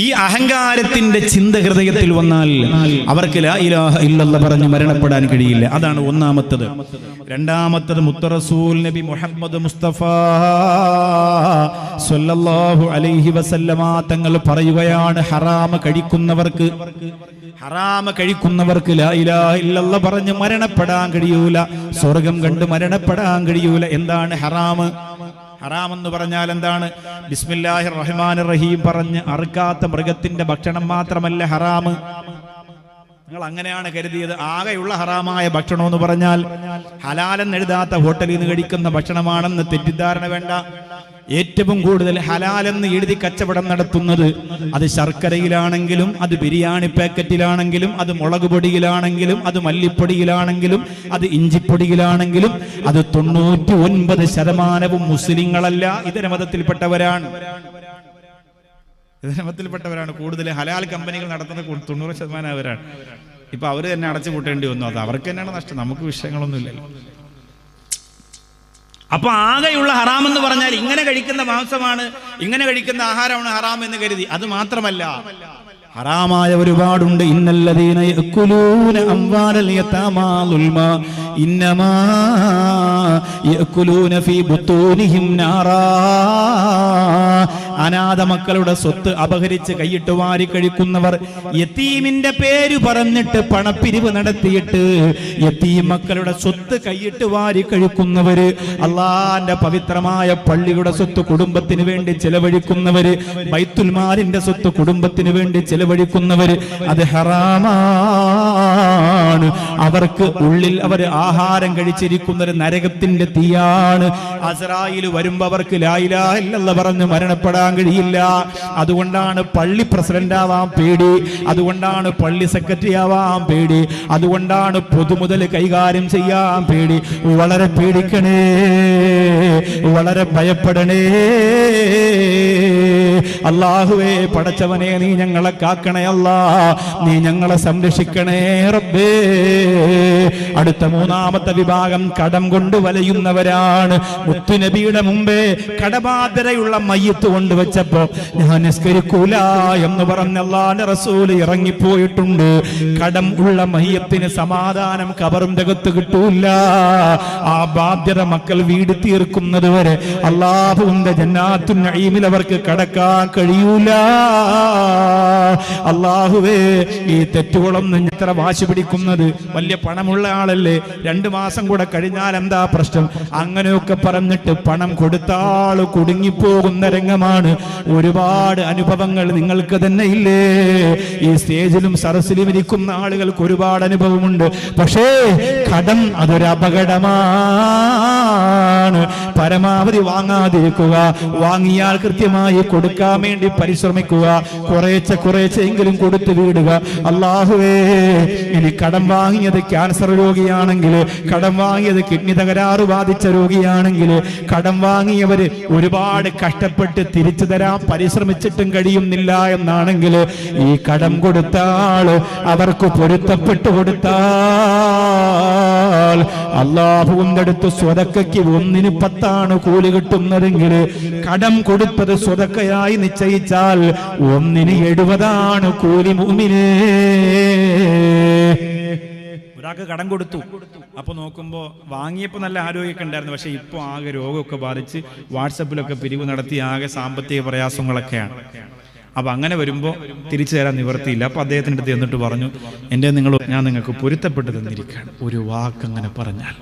ഈ അഹങ്കാരത്തിന്റെ ചിന്ത ഹൃദയത്തിൽ വന്നാൽ അവർക്ക് ഇല്ലല്ല പറഞ്ഞ് മരണപ്പെടാൻ കഴിയില്ല. അതാണ് ഒന്നാമത്തത്. രണ്ടാമത്തത് മുത്തറസൂൽ നബി മുഹമ്മദ് മുസ്തഫ സല്ലല്ലാഹു അലൈഹി വസല്ലമ തങ്ങൾ പറയുകയാണ് ഹറാമ കഴിക്കുന്നവർക്ക് ഹറാമ കഴിക്കുന്നവർക്ക് പറഞ്ഞ് മരണപ്പെടാൻ കഴിയൂല. സ്വർഗം കണ്ട് മരണപ്പെടാൻ കഴിയൂല. എന്താണ് ഹറാമ്? ഹറാം എന്ന് പറഞ്ഞാൽ എന്താണ്? ബിസ്മില്ലാഹിർ റഹ്മാൻ റഹീം പറഞ്ഞ് അറുക്കാത്ത മൃഗത്തിന്റെ ഭക്ഷണം മാത്രമല്ല ഹറാമ്. നിങ്ങൾ അങ്ങനെയാണ് കരുതിയത്. ആകെയുള്ള ഹറാമായ ഭക്ഷണം എന്ന് പറഞ്ഞാൽ ഹലാലെന്ന് എഴുതാത്ത ഹോട്ടലിൽ നിന്ന് കഴിക്കുന്ന ഭക്ഷണമാണെന്ന് തെറ്റിദ്ധാരണ വേണ്ട. ഏറ്റവും കൂടുതൽ ഹലാലെന്ന് എഴുതി കച്ചവടം നടത്തുന്നത് അത് ശർക്കരയിലാണെങ്കിലും അത് ബിരിയാണി പാക്കറ്റിലാണെങ്കിലും അത് മുളക് പൊടിയിലാണെങ്കിലും അത് മല്ലിപ്പൊടിയിലാണെങ്കിലും അത് ഇഞ്ചിപ്പൊടിയിലാണെങ്കിലും അത് തൊണ്ണൂറ്റി ഒൻപത് ശതമാനവും മുസ്ലിങ്ങളല്ല ഇതര മതത്തിൽപ്പെട്ടവരാണ്. ഇതര മതത്തിൽപ്പെട്ടവരാണ് കൂടുതൽ ഹലാൽ കമ്പനികൾ നടത്തുന്ന തൊണ്ണൂറ് ശതമാനം അവരാണ്. ഇപ്പൊ അവർ തന്നെ അടച്ചു കൂട്ടേണ്ടി വന്നു. അത് അവർക്ക് തന്നെയാണ് നഷ്ടം. നമുക്ക് വിഷയങ്ങളൊന്നുമില്ല അപ്പൊ ആകെയുള്ള ഹറാം എന്ന് പറഞ്ഞാൽ ഇങ്ങനെ കഴിക്കുന്ന മാംസമാണ് ഇങ്ങനെ കഴിക്കുന്ന ആഹാരമാണ് ഹറാം എന്ന് കരുതി. അത് മാത്രമല്ല ഹറാമായ ഒരുപാടുണ്ട്. യതാമാ ഇന്നമാ യഅ്കുലൂന ഫീ ബുത്തൂനിഹിം നാറാ. അനാഥ മക്കളുടെ സ്വത്ത് അപഹരിച്ച് കൈയിട്ട് വാരി കഴിക്കുന്നവർ യത്തീമിന്റെ പേര് പറഞ്ഞിട്ട് പണപ്പിരിവ് നടത്തിയിട്ട് യത്തീം മക്കളുടെ സ്വത്ത് കൈയിട്ട് വാരി കഴിക്കുന്നവര് അള്ളാന്റെ പവിത്രമായ പള്ളിയുടെ സ്വത്ത് കുടുംബത്തിന് വേണ്ടി ചെലവഴിക്കുന്നവര് ബൈത്തുൽമാരിന്റെ സ്വത്ത് കുടുംബത്തിന് വേണ്ടി ചെലവഴിക്കുന്നവര് അത് ഹറാമാണ്. അവർക്ക് ഉള്ളിൽ അവർ ആഹാരം കഴിച്ചിരിക്കുന്നത് നരകത്തിന്റെ തീയാണ്. അസറായിൽ വരുമ്പോ അവർക്ക് ലായിലാ ഇല്ലല്ല പറഞ്ഞ് മരണപ്പെടാൻ കഴിയില്ല. അതുകൊണ്ടാണ് പള്ളി പ്രസിഡന്റ് ആവാൻ പേടി. അതുകൊണ്ടാണ് പള്ളി സെക്രട്ടറി ആവാൻ പേടി. അതുകൊണ്ടാണ് പൊതുമുതൽ കൈകാര്യം ചെയ്യാൻ പേടി. വളരെ പേടിക്കണേ. വളരെ ഭയപ്പെടണേ. അള്ളാഹുവേ പടച്ചവനെ നീ ഞങ്ങളെ കാക്കണേ അല്ല. നീ ഞങ്ങളെ സംരക്ഷിക്കണേ റബ്ബേ. അടുത്ത മൂന്നാമത്തെ വിഭാഗം കടം കൊണ്ട് വലയുന്നവരാണ്. മുത്തുനബിയുടെ മുമ്പേ കടബാധരയുള്ള മയ്യത്ത് കൊണ്ടുവച്ചപ്പോ ഞാൻ നിസ്കരിക്കൂല എന്ന് പറഞ്ഞ അള്ളാന്റെ റസൂൽ ഇറങ്ങിപ്പോയിട്ടുണ്ട്. കടം ഉള്ള മയ്യത്തിന് സമാധാനം കബറും രകത്ത് കിട്ടൂല. ആ ബാധ്യത മക്കൾ വീട് തീർക്കുന്നത് വരെ അള്ളാഹുവിന്റെ ജന്നാത്തു അവർക്ക് കടക്കാൻ കഴിയൂല അള്ളാഹുവേ ഈ തെറ്റുകളൊന്നും ഇത്ര വാശി പിടിക്കുന്നത്? വലിയ പണമുള്ള ആളല്ലേ. രണ്ടു മാസം കൂടെ കഴിഞ്ഞാൽ എന്താ പ്രശ്നം? അങ്ങനെയൊക്കെ പറഞ്ഞിട്ട് പണം കൊടുത്താൾ കുടുങ്ങിപ്പോകുന്ന രംഗമാണ്. ഒരുപാട് അനുഭവങ്ങൾ നിങ്ങൾക്ക് തന്നെ ഇല്ലേ? ഈ സ്റ്റേജിലും സരസിലും ഇരിക്കുന്ന ആളുകൾക്ക് ഒരുപാട് അനുഭവമുണ്ട്. പക്ഷേ കടം അതൊരു അപകടമാണ്. പരമാവധി വാങ്ങാതിരിക്കുക. വാങ്ങിയാൽ കൃത്യമായി കൊടുക്കാൻ വേണ്ടി പരിശ്രമിക്കുക. കുറേച്ച കുറേശ്ശെ എങ്കിലും കൊടുത്തു വീടുക. അള്ളാഹുവേ ഇനി കടം വാങ്ങിയത് ക്യാൻസർ രോഗിയാണെങ്കിൽ കടം വാങ്ങിയത് കിഡ്നി തകരാറ് ബാധിച്ച രോഗിയാണെങ്കിൽ കടം വാങ്ങിയവര് ഒരുപാട് കഷ്ടപ്പെട്ട് തിരിച്ചു തരാൻ പരിശ്രമിച്ചിട്ടും കഴിയുന്നില്ല എന്നാണെങ്കിൽ ഈ കടം കൊടുത്താൽ അവർക്ക് പൊരുത്തപ്പെട്ടു കൊടുത്താൽ അള്ളാഹുവിന്റെ അടുത്ത് സ്വതക്കയ്ക്ക് ഒന്നിന് പത്താണ് കൂലി കിട്ടുന്നതെങ്കിൽ കടം കൊടുത്തത് സ്വതക്കയായി നിശ്ചയിച്ചാൽ ഒന്നിന് എഴുപതാണ് കൂലി മൂമിനേ ഒരാൾക്ക് കടം കൊടുത്തു. അപ്പൊ നോക്കുമ്പോ വാങ്ങിയപ്പോ നല്ല ആരോഗ്യമൊക്കെ ഉണ്ടായിരുന്നു. പക്ഷെ ഇപ്പൊ ആകെ രോഗമൊക്കെ ബാധിച്ച് വാട്സപ്പിലൊക്കെ പിരിവ് നടത്തി ആകെ സാമ്പത്തിക പ്രയാസങ്ങളൊക്കെയാണ്. അപ്പൊ അങ്ങനെ വരുമ്പോ തിരിച്ചു തരാൻ നിവർത്തിയില്ല അപ്പൊ അദ്ദേഹത്തിന്റെ അടുത്ത് എന്നിട്ട് പറഞ്ഞു എന്റെ നിങ്ങൾ ഞാൻ നിങ്ങൾക്ക് പൊരുത്തപ്പെട്ട് തന്നിരിക്കുകയാണ്. ഒരു വാക്ക് അങ്ങനെ പറഞ്ഞാൽ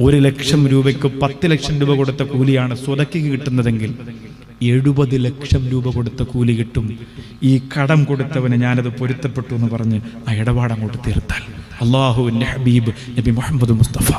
ഒരു ലക്ഷം രൂപയ്ക്ക് പത്ത് ലക്ഷം രൂപ കൊടുത്ത കൂലിയാണ് സ്വതയ്ക്ക് കിട്ടുന്നതെങ്കിൽ എഴുപത് ലക്ഷം രൂപ കൊടുത്ത കൂലി കിട്ടും. ഈ കടം കൊടുത്തവന് ഞാനത് പൊരുത്തപ്പെട്ടു എന്ന് പറഞ്ഞ് ആ ഇടപാട് അങ്ങോട്ട് തീർത്താൽ. അള്ളാഹുവിന്റെ ഹബീബ് നബി മുഹമ്മദ് മുസ്തഫ.